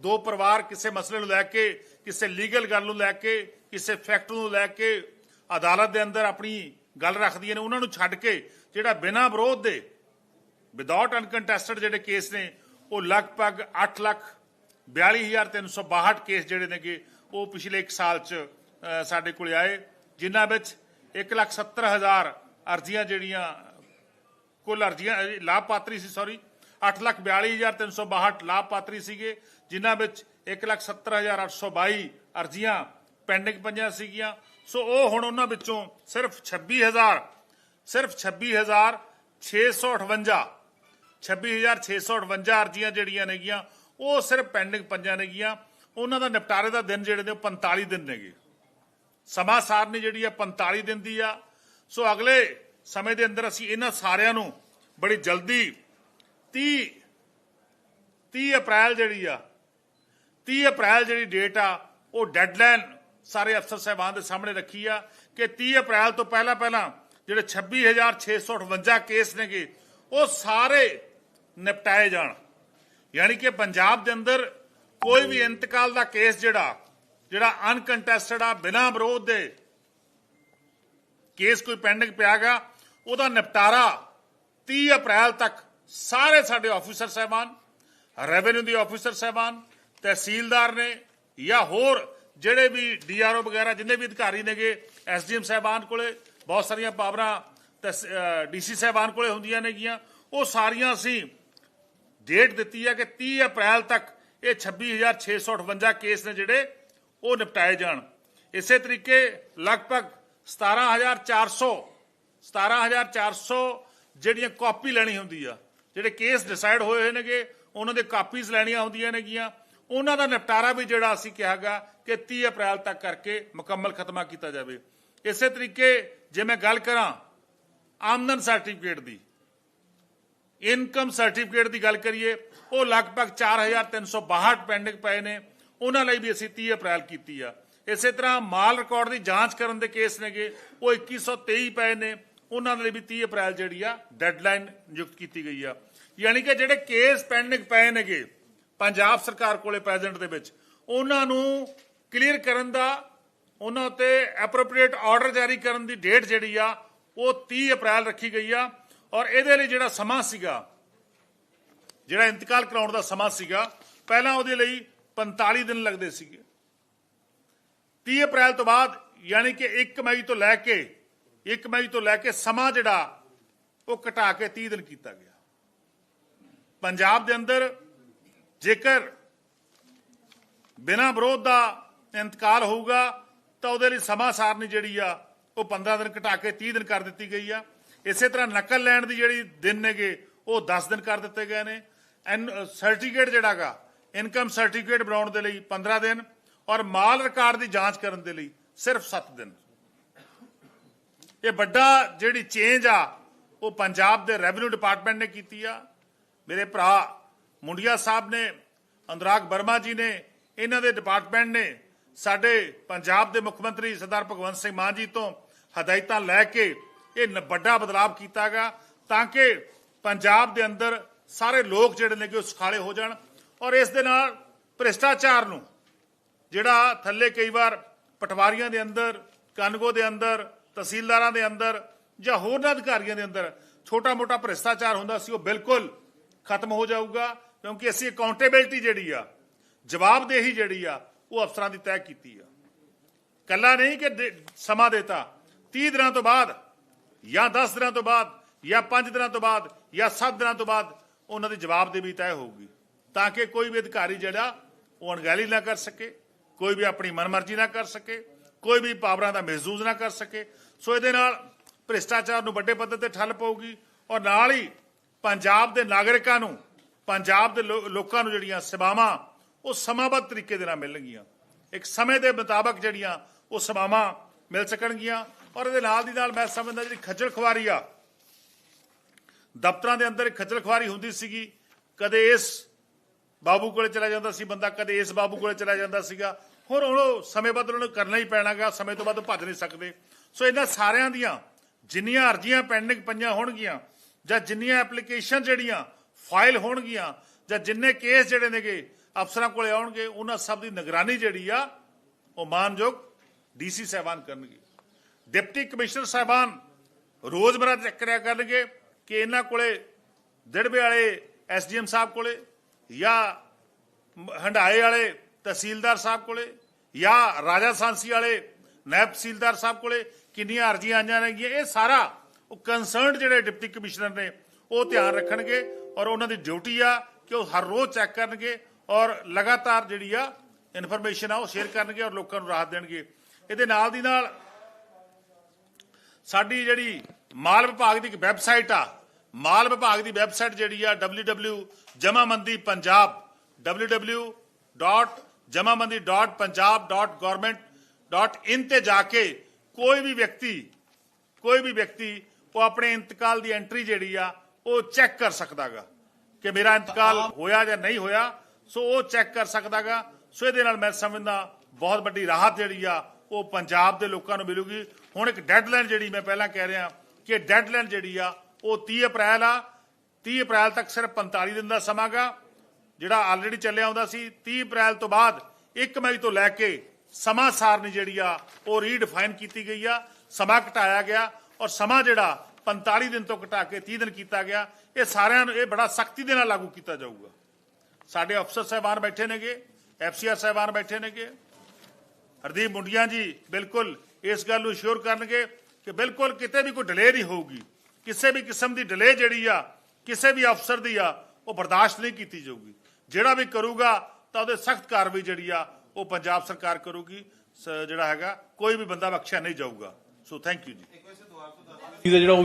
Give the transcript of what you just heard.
ਦੋ ਪਰਿਵਾਰ ਕਿਸੇ ਮਸਲੇ ਨੂੰ ਲੈ ਕੇ, ਕਿਸੇ ਲੀਗਲ ਗੱਲ ਨੂੰ ਲੈ ਕੇ, ਕਿਸੇ ਫੈਕਟ ਨੂੰ ਲੈ ਕੇ ਅਦਾਲਤ ਦੇ ਅੰਦਰ ਆਪਣੀ ਗੱਲ ਰੱਖਦੀਆਂ ਨੇ, ਉਹਨਾਂ ਨੂੰ ਛੱਡ ਕੇ, ਜਿਹੜਾ ਬਿਨਾਂ ਵਿਰੋਧ ਦੇ ਵਿਦਆਊਟ ਅਨਕੰਟੈਸਟਡ ਜਿਹੜੇ ਕੇਸ ਨੇ, ਉਹ ਲਗਭਗ 8 ਲੱਖ 42362 ਕੇਸ ਜਿਹੜੇ ਨੇਗੇ, ਉਹ ਪਿਛਲੇ 1 ਸਾਲ ਚ ਸਾਡੇ ਕੋਲ ਆਏ, ਜਿਨ੍ਹਾਂ ਵਿੱਚ 170000 ਅਰਜ਼ੀਆਂ ਜਿਹੜੀਆਂ, ਕੁੱਲ ਅਰਜ਼ੀਆਂ ਲਾਭਪਾਤਰੀ ਸੀ ਸੌਰੀ 842362 ਲਾਭਪਾਤਰੀ ਸੀਗੇ, ਜਿਨ੍ਹਾਂ ਵਿੱਚ 170822 ਅਰਜ਼ੀਆਂ ਪੈਂਡਿੰਗ ਪਈਆਂ ਸੀਗੀਆਂ। ਸੋ ਉਹ ਹੁਣ ਉਹਨਾਂ ਵਿੱਚੋਂ ਸਿਰਫ 26000 ਸਿਰਫ 26658 26658 ਅਰਜ਼ੀਆਂ ਜਿਹੜੀਆਂ ਨੇਗੀਆਂ, ਉਹ ਸਿਰਫ ਪੈਂਡਿੰਗ ਪੰਜਾਂ ਨੇਗੀਆਂ। ਉਹਨਾਂ ਦਾ ਨਿਪਟਾਰੇ ਦਾ ਦਿਨ ਜਿਹੜੇ ਨੇ ਉਹ 45 ਦਿਨ ਨੇਗੇ। ਸਮਾਂ ਸਾਰਨੀ ਜਿਹੜੀ ਆ 45 ਦਿਨ ਦੀ ਆ। ਸੋ ਅਗਲੇ ਸਮੇਂ ਦੇ ਅੰਦਰ ਅਸੀਂ ਇਹਨਾਂ ਸਾਰਿਆਂ ਨੂੰ ਬੜੀ ਜਲਦੀ 30 30 ਅਪ੍ਰੈਲ ਜਿਹੜੀ ਆ 30 ਅਪ੍ਰੈਲ ਜਿਹੜੀ ਡੇਟ ਆ, ਉਹ ਡੈਡਲਾਈਨ ਸਾਰੇ ਅਫਸਰ ਸਾਹਿਬਾਨ ਦੇ ਸਾਹਮਣੇ ਰੱਖੀ ਆ ਕਿ 30 ਅਪ੍ਰੈਲ ਤੋਂ ਪਹਿਲਾਂ ਪਹਿਲਾਂ ਜਿਹੜੇ 26658 ਕੇਸ ਨੇਗੇ, ਉਹ ਸਾਰੇ ਨਿਪਟਾਏ ਜਾਣ। ਯਾਨੀ ਕਿ ਪੰਜਾਬ ਦੇ ਅੰਦਰ ਕੋਈ ਵੀ ਇੰਤਕਾਲ ਦਾ ਕੇਸ ਜਿਹੜਾ ਜਿਹੜਾ ਅਨਕੰਟੈਸਟਡ ਆ, ਬਿਨਾਂ ਵਿਰੋਧ ਦੇ ਕੇਸ ਕੋਈ ਪੈਂਡਿੰਗ ਪਿਆਗਾ, ਉਹਦਾ ਨਿਪਟਾਰਾ 30 ਅਪ੍ਰੈਲ ਤੱਕ ਸਾਰੇ ਸਾਡੇ ਆਫੀਸਰ ਸਹਿਬਾਨ ਰੈਵਨਿਊ ਦੇ ਆਫੀਸਰ ਸਹਿਬਾਨ, ਤਹਿਸੀਲਦਾਰ ਨੇ ਜਾਂ ਹੋਰ ਜਿਹੜੇ ਵੀ ਡੀਆਰਓ ਵਗੈਰਾ, ਜਿੰਨੇ ਵੀ ਅਧਿਕਾਰੀ ਨੇਗੇ ਐਸਡੀਐਮ ਸਹਿਬਾਨ ਕੋਲੇ, ਬਹੁਤ ਸਾਰੀਆਂ ਪਾਵਰਾਂ ਡੀਸੀ ਸਹਿਬਾਨ ਕੋਲੇ ਹੁੰਦੀਆਂ ਨੇਗੀਆਂ। ਉਹ ਸਾਰੀਆਂ ਅਸੀਂ ਡੇਟ ਦਿੱਤੀ ਹੈ ਕਿ 30 ਅਪ੍ਰੈਲ ਤੱਕ ਇਹ 26658 ਕੇਸ ਨੇ ਜਿਹੜੇ, ਉਹ ਨਿਪਟਾਏ ਜਾਣ। ਇਸੇ ਤਰੀਕੇ ਲਗਭਗ 17400 17400 ਜਿਹੜੀਆਂ ਕਾਪੀ ਲੈਣੀ ਹੁੰਦੀ ਆ ਜਿਹੜੇ ਕੇਸ ਡਿਸਾਈਡ ਹੋਏ ਹੋਏ ਨੇਗੇ, ਉਹਨਾਂ ਦੇ ਕਾਪੀਜ਼ ਲੈਣੀਆਂ ਹੁੰਦੀਆਂ ਨੇਗੀਆਂ। ਉਹਨਾਂ ਦਾ ਨਿਪਟਾਰਾ ਵੀ ਜਿਹੜਾ ਅਸੀਂ ਕਿਹਾਗਾ ਕਿ 30 ਅਪ੍ਰੈਲ ਤੱਕ ਕਰਕੇ ਮੁਕੰਮਲ ਖਤਮਾ ਕੀਤਾ ਜਾਵੇ। ਇਸੇ ਤਰੀਕੇ ਜੇ ਮੈਂ ਗੱਲ ਕਰਾਂ ਆਮਦਨ ਸਰਟੀਫਿਕੇਟ ਦੀ ਇਨਕਮ ਸਰਟੀਫਿਕੇਟ ਦੀ ਗੱਲ ਕਰੀਏ, ਉਹ ਲਗਭਗ 4362 ਪੈਂਡਿੰਗ ਪਏ ਨੇ। ਉਹਨਾਂ ਲਈ ਵੀ ਅਸੀਂ 30 ਅਪ੍ਰੈਲ ਕੀਤੀ ਆ। ਇਸੇ ਤਰ੍ਹਾਂ ਮਾਲ ਰਿਕਾਰਡ ਦੀ ਜਾਂਚ ਕਰਨ ਦੇ ਕੇਸ ਨੇਗੇ, ਉਹ 2123 ਪਏ ਨੇ। ਉਹਨਾਂ ਲਈ ਵੀ 30 ਅਪ੍ਰੈਲ ਜਿਹੜੀ ਆ ਡੈਡਲਾਈਨ ਨਿਯੁਕਤ ਕੀਤੀ ਗਈ ਆ। ਯਾਨੀ ਕਿ ਜਿਹੜੇ ਕੇਸ ਪੈਂਡਿੰਗ ਪਏ ਨੇਗੇ, ਪੰਜਾਬ ਸਰਕਾਰ ਕੋਲੇ ਪ੍ਰੈਜ਼ੈਂਟ ਦੇ ਵਿੱਚ, ਉਹਨਾਂ ਨੂੰ ਕਲੀਅਰ ਕਰਨ ਦਾ, ਉਹਨਾਂ ਉੱਤੇ ਐਪਰੋਪ੍ਰੀਏਟ ਆਰਡਰ ਜਾਰੀ ਕਰਨ ਦੀ ਡੇਟ ਜਿਹੜੀ ਆ, ਉਹ 30 ਅਪ੍ਰੈਲ ਰੱਖੀ ਗਈ ਆ। ਔਰ ਇਹਦੇ ਲਈ ਜਿਹੜਾ ਸਮਾਂ ਸੀਗਾ, ਜਿਹੜਾ ਇੰਤਕਾਲ ਕਰਾਉਣ ਦਾ ਸਮਾਂ ਸੀਗਾ, ਪਹਿਲਾਂ ਉਹਦੇ ਲਈ 45 ਦਿਨ ਲੱਗਦੇ ਸੀਗੇ। 30 ਅਪ੍ਰੈਲ ਤੋਂ ਬਾਅਦ, ਯਾਨੀ ਕਿ 1 ਮਈ ਤੋਂ ਲੈ ਕੇ 1 ਮਈ ਤੋਂ ਲੈ ਕੇ ਸਮਾਂ ਜਿਹੜਾ, ਉਹ ਘਟਾ ਕੇ 30 ਦਿਨ ਕੀਤਾ ਗਿਆ। ਪੰਜਾਬ ਦੇ ਅੰਦਰ ਜੇਕਰ ਬਿਨਾਂ ਵਿਰੋਧ ਦਾ ਇੰਤਕਾਲ ਹੋਊਗਾ, ਤਾਂ ਉਹਦੇ ਲਈ ਸਮਾਂ ਸਾਰਨੀ ਜਿਹੜੀ ਆ, ਉਹ 15 ਦਿਨ ਘਟਾ ਕੇ 30 ਦਿਨ ਕਰ ਦਿੱਤੀ ਗਈ ਆ। ਇਸੇ ਤਰ੍ਹਾਂ ਨਕਲ ਲੈਣ ਦੀ ਜਿਹੜੀ ਦਿਨ ਨੇਗੇ, ਉਹ 10 ਦਿਨ ਕਰ ਦਿੱਤੇ ਗਏ ਨੇ। ਐਨ, ਸਰਟੀਫਿਕੇਟ ਜਿਹੜਾਗਾ ਇਨਕਮ ਸਰਟੀਫਿਕੇਟ ਬਣਾਉਣ ਦੇ ਲਈ 15 ਦਿਨ ਔਰ ਮਾਲ ਰਿਕਾਰਡ ਦੀ ਜਾਂਚ ਕਰਨ ਦੇ ਲਈ ਸਿਰਫ 7 ਦਿਨ। ਇਹ ਵੱਡਾ ਜਿਹੜੀ ਚੇਂਜ ਆ, ਉਹ ਪੰਜਾਬ ਦੇ ਰੈਵਨਿਊ ਡਿਪਾਰਟਮੈਂਟ ਨੇ ਕੀਤੀ ਆ। ਮੇਰੇ ਭਰਾ ਮੁੰਡਿਆ ਸਾਹਿਬ ਨੇ, ਅਨੁਰਾਗ ਵਰਮਾ ਜੀ ਨੇ, ਇਹਨਾਂ ਦੇ ਡਿਪਾਰਟਮੈਂਟ ਨੇ, ਸਾਡੇ ਪੰਜਾਬ ਦੇ ਮੁੱਖ ਮੰਤਰੀ ਸਰਦਾਰ ਭਗਵੰਤ ਸਿੰਘ ਮਾਨ ਜੀ ਤੋਂ ਹਦਾਇਤਾਂ ਲੈ ਕੇ ਇਹ ਨ- ਵੱਡਾ ਬਦਲਾਅ ਕੀਤਾਗਾ ਤਾਂ ਕਿ ਪੰਜਾਬ ਦੇ ਅੰਦਰ ਸਾਰੇ ਲੋਕ ਜਿਹੜੇ ਨੇ ਕਿ ਉਹ ਸੁਖਾਲੇ ਹੋ ਜਾਣ ਔਰ ਇਸ ਦੇ ਨਾਲ ਭ੍ਰਿਸ਼ਟਾਚਾਰ ਨੂੰ, ਜਿਹੜਾ ਥੱਲੇ ਕਈ ਵਾਰ ਪਟਵਾਰੀਆਂ ਦੇ ਅੰਦਰ, ਕਾਨੂੰਗੋ ਦੇ ਅੰਦਰ, ਤਹਿਸੀਲਦਾਰਾਂ ਦੇ ਅੰਦਰ ਜਾਂ ਹੋਰਨਾਂ ਅਧਿਕਾਰੀਆਂ ਦੇ ਅੰਦਰ ਛੋਟਾ ਮੋਟਾ ਭ੍ਰਿਸ਼ਟਾਚਾਰ ਹੁੰਦਾ ਸੀ, ਉਹ ਬਿਲਕੁਲ ਖਤਮ ਹੋ ਜਾਊਗਾ, ਕਿਉਂਕਿ ਅਸੀਂ ਅਕਾਊਂਟੇਬਿਲਟੀ ਜਿਹੜੀ ਆ, ਜਵਾਬਦੇਹੀ ਜਿਹੜੀ ਆ, ਉਹ ਅਫਸਰਾਂ ਦੀ ਤੈਅ ਕੀਤੀ ਆ। ਕੱਲਾ ਨਹੀਂ ਕਿ ਦੇ- ਸਮਾਂ ਦੇਤਾ 30 ਦਿਨਾਂ ਤੋਂ ਬਾਅਦ, ਜਾਂ 10 ਦਿਨਾਂ ਤੋਂ ਬਾਅਦ, ਜਾਂ 5 ਦਿਨਾਂ ਤੋਂ ਬਾਅਦ, ਜਾਂ 7 ਦਿਨਾਂ ਤੋਂ ਬਾਅਦ, ਉਹਨਾਂ ਦੀ ਜਵਾਬਦੇਹੀ ਤੈਅ ਹੋਊਗੀ। ਤਾਂ ਕਿ ਕੋਈ ਵੀ ਅਧਿਕਾਰੀ ਜਿਹੜਾ, ਉਹ ਅਣਗਹਿਲੀ ਨਾ ਕਰ ਸਕੇ, ਕੋਈ ਵੀ ਆਪਣੀ ਮਨਮਰਜ਼ੀ ਨਾ ਕਰ ਸਕੇ, ਕੋਈ ਵੀ ਪਾਵਰਾਂ ਦਾ ਮਹਿਸੂਸ ਨਾ ਕਰ ਸਕੇ। ਸੋ ਇਹਦੇ ਨਾਲ ਭ੍ਰਿਸ਼ਟਾਚਾਰ ਨੂੰ ਵੱਡੇ ਪੱਧਰ ਤੇ ਠੱਲ ਪਊਗੀ, ਔਰ ਨਾਲ ਹੀ ਪੰਜਾਬ ਦੇ ਨਾਗਰਿਕਾਂ ਨੂੰ, ਪੰਜਾਬ ਦੇ ਲੋ- ਲੋਕਾਂ ਨੂੰ ਜਿਹੜੀਆਂ ਸੇਵਾਵਾਂ, ਉਹ ਸਮਾਬੱਧ ਤਰੀਕੇ ਦੇ ਨਾਲ ਮਿਲਣਗੀਆਂ। ਇੱਕ ਸਮੇਂ ਦੇ ਮੁਤਾਬਕ ਜਿਹੜੀਆਂ ਉਹ ਸੇਵਾਵਾਂ ਮਿਲ ਸਕਣਗੀਆਂ ਔਰ ਇਹਦੇ ਨਾਲ ਦੀ ਨਾਲ ਮੈਂ ਸਮਝਦਾ ਜਿਹੜੀ ਖੱਜਲ ਖੁਆਰੀ ਆ, ਦਫ਼ਤਰਾਂ ਦੇ ਅੰਦਰ ਖੱਜਲ ਖੁਆਰੀ ਹੁੰਦੀ ਸੀਗੀ, ਕਦੇ ਇਸ ਬਾਬੂ ਕੋਲੇ ਚਲਾ ਜਾਂਦਾ ਸੀ ਬੰਦਾ, ਕਦੇ ਇਸ ਬਾਬੂ ਕੋਲੇ ਚਲਾ ਜਾਂਦਾ ਸੀਗਾ। ਹੁਣ ਉਹ ਸਮੇਂ ਬਾਅਦ ਉਹਨਾਂ ਨੂੰ ਕਰਨਾ ਹੀ ਪੈਣਾਗਾ, ਸਮੇਂ ਤੋਂ ਬਾਅਦ ਭੱਜ ਨਹੀਂ ਸਕਦੇ। ਸੋ ਇਹਨਾਂ ਸਾਰਿਆਂ ਦੀਆਂ ਜਿੰਨੀਆਂ ਅਰਜ਼ੀਆਂ ਪੈਂਡਿੰਗ ਪਈਆਂ ਹੋਣਗੀਆਂ ਜਾਂ ਜਿੰਨੀਆਂ ਐਪਲੀਕੇਸ਼ਨ ਜਿਹੜੀਆਂ ਫਾਈਲ ਹੋਣਗੀਆਂ ਜਾਂ ਜਿੰਨੇ ਕੇਸ ਜਿਹੜੇ ਨੇਗੇ ਅਫਸਰਾਂ ਕੋਲੇ ਆਉਣਗੇ, ਉਹਨਾਂ ਸਭ ਦੀ ਨਿਗਰਾਨੀ ਜਿਹੜੀ ਆ, ਉਹ ਮਾਨਯੋਗ ਡੀਸੀ ਸਾਹਿਬਾਨ ਕਰਨਗੇ। ਡਿਪਟੀ ਕਮਿਸ਼ਨਰ ਸਾਹਿਬਾਨ ਰੋਜ਼ਮਰਾ ਚੈੱਕ ਕਰਿਆ ਕਰਨਗੇ ਕਿ ਇਹਨਾਂ ਕੋਲੇ ਦਿੜਬੇ ਵਾਲੇ ਐਸਡੀਐਮ ਸਾਹਿਬ ਕੋਲੇ ਜਾਂ ਮ- ਹੰਡਾਏ ਵਾਲੇ ਤਹਿਸੀਲਦਾਰ ਸਾਹਿਬ ਕੋਲੇ ਜਾਂ ਰਾਜਾ ਸਾਂਸੀ ਵਾਲੇ ਨਾਇਬ ਤਹਿਸੀਲਦਾਰ ਸਾਹਿਬ ਕੋਲੇ ਕਿੰਨੀਆਂ ਅਰਜ਼ੀਆਂ ਆਈਆਂ ਨੇਗੀਆਂ, ਇਹ ਸਾਰਾ ਉਹ ਕੰਸਰਨਡ ਜਿਹੜੇ ਡਿਪਟੀ ਕਮਿਸ਼ਨਰ ਨੇ, ਉਹ ਧਿਆਨ ਰੱਖਣਗੇ ਔਰ ਉਹਨਾਂ ਦੀ ਡਿਊਟੀ ਆ ਕਿ ਉਹ ਹਰ ਰੋਜ਼ ਚੈੱਕ ਕਰਨਗੇ ਔਰ ਲਗਾਤਾਰ ਜਿਹੜੀ ਆ ਇਨਫੋਰਮੇਸ਼ਨ ਆ ਉਹ ਸ਼ੇਅਰ ਕਰਨਗੇ ਔਰ ਲੋਕਾਂ ਨੂੰ ਰਾਹਤ ਦੇਣਗੇ। ਇਹਦੇ ਨਾਲ ਦੀ ਨਾਲ ਸਾਡੀ ਜਿਹੜੀ ਮਾਲ ਵਿਭਾਗ ਦੀ ਇੱਕ ਵੈਬਸਾਈਟ ਆ, ਮਾਲ ਵਿਭਾਗ ਦੀ ਵੈਬਸਾਈਟ ਜਿਹੜੀ ਆ www ਜਮਾਮੰਦੀ ਪੰਜਾਬ www.jamamandi.punjab.government.in ਤੇ ਜਾ ਕੇ ਕੋਈ ਵੀ ਵਿਅਕਤੀ, ਕੋਈ ਵੀ ਵਿਅਕਤੀ ਉਹ ਆਪਣੇ ਇੰਤਕਾਲ ਦੀ ਐਂਟਰੀ ਜਿਹੜੀ ਆ ਉਹ ਚੈੱਕ ਕਰ ਸਕਦਾਗਾ ਕਿ ਮੇਰਾ ਇੰਤਕਾਲ ਹੋਇਆ ਜਾਂ ਨਹੀਂ ਹੋਇਆ। ਸੋ ਉਹ ਚੈੱਕ ਕਰ ਸਕਦਾਗਾ। ਸੋ ਇਹਦੇ ਨਾਲ ਮੈਂ ਸਮਝਦਾ ਬਹੁਤ ਵੱਡੀ ਰਾਹਤ ਜਿਹੜੀ ਆ ਉਹ ਪੰਜਾਬ ਦੇ ਲੋਕਾਂ ਨੂੰ ਮਿਲੂਗੀ। ਹੁਣ ਇੱਕ ਡੈਡਲਾਈਨ ਜਿਹੜੀ ਮੈਂ ਪਹਿਲਾਂ ਕਹਿ ਰਿਹਾ ਕਿ ਡੈਡਲਾਈਨ ਜਿਹੜੀ ਆ ਉਹ 30 ਅਪ੍ਰੈਲ ਆ। 30 ਅਪ੍ਰੈਲ ਤੱਕ ਸਿਰਫ 45 ਦਿਨ ਦਾ ਸਮਾਂਗਾ ਜਿਹੜਾ ਆਲਰੇਡੀ ਚੱਲਿਆ ਆਉਂਦਾ ਸੀ। 30 ਅਪ੍ਰੈਲ ਤੋਂ ਬਾਅਦ 1 ਮਈ ਤੋਂ ਲੈ ਕੇ ਸਮਾਂ ਸਾਰਨੀ ਜਿਹੜੀ ਆ ਉਹ ਰੀਡਿਫਾਈਨ ਕੀਤੀ ਗਈ ਆ। ਸਮਾਂ ਘਟਾਇਆ ਗਿਆ। ਔਰ ਸਮਾਂ ਜਿਹੜਾ 45 ਦਿਨ ਤੋਂ ਘਟਾ ਕੇ 30 ਦਿਨ ਕੀਤਾ ਗਿਆ, ਇਹ ਸਾਰਿਆਂ ਨੂੰ ਇਹ ਬੜਾ ਸਖਤੀ ਦੇ ਨਾਲ ਲਾਗੂ ਕੀਤਾ ਜਾਊਗਾ। ਸਾਡੇ ਅਫਸਰ ਸਾਹਿਬਾਨ ਬੈਠੇ ਨੇਗੇ, ਐਫਸੀਆਰ ਸਾਹਿਬਾਨ ਬੈਠੇ ਨੇਗੇ। ਹਰਦੀਪ ਮੁੰਡੀਆਂ ਜੀ ਬਿਲਕੁਲ ਇਸ ਗੱਲ ਨੂੰ ਸ਼ੋਰ ਕਰਨਗੇ ਕਿ ਬਿਲਕੁਲ ਕਿਤੇ ਵੀ ਕੋਈ ਡਿਲੇ ਨਹੀਂ ਹੋਊਗੀ। ਕਿਸੇ ਵੀ ਕਿਸਮ ਦੀ ਡਿਲੇ ਜਿਹੜੀ ਆ, ਕਿਸੇ ਵੀ ਅਫਸਰ ਦੀ ਆ, ਉਹ ਬਰਦਾਸ਼ਤ ਨਹੀਂ ਕੀਤੀ ਜਾਊਗੀ। ਜਿਹੜਾ ਵੀ ਕਰੂਗਾ ਤਾਂ ਉਹਦੇ ਸਖਤ ਕਾਰਵਾਈ ਜਿਹੜੀ ਆ, ਉਹ ਪੰਜਾਬ ਸਰਕਾਰ ਕਰੂਗੀ। ਸ- ਜਿਹੜਾ ਹੈਗਾ, ਕੋਈ ਵੀ ਬੰਦਾ ਬਖਸ਼ਿਆ ਨਹੀਂ ਜਾਊਗਾ। ਸੋ ਥੈਂਕ ਯੂ ਜੀ। ਦਾ ਜਿਹੜਾ ਉਹ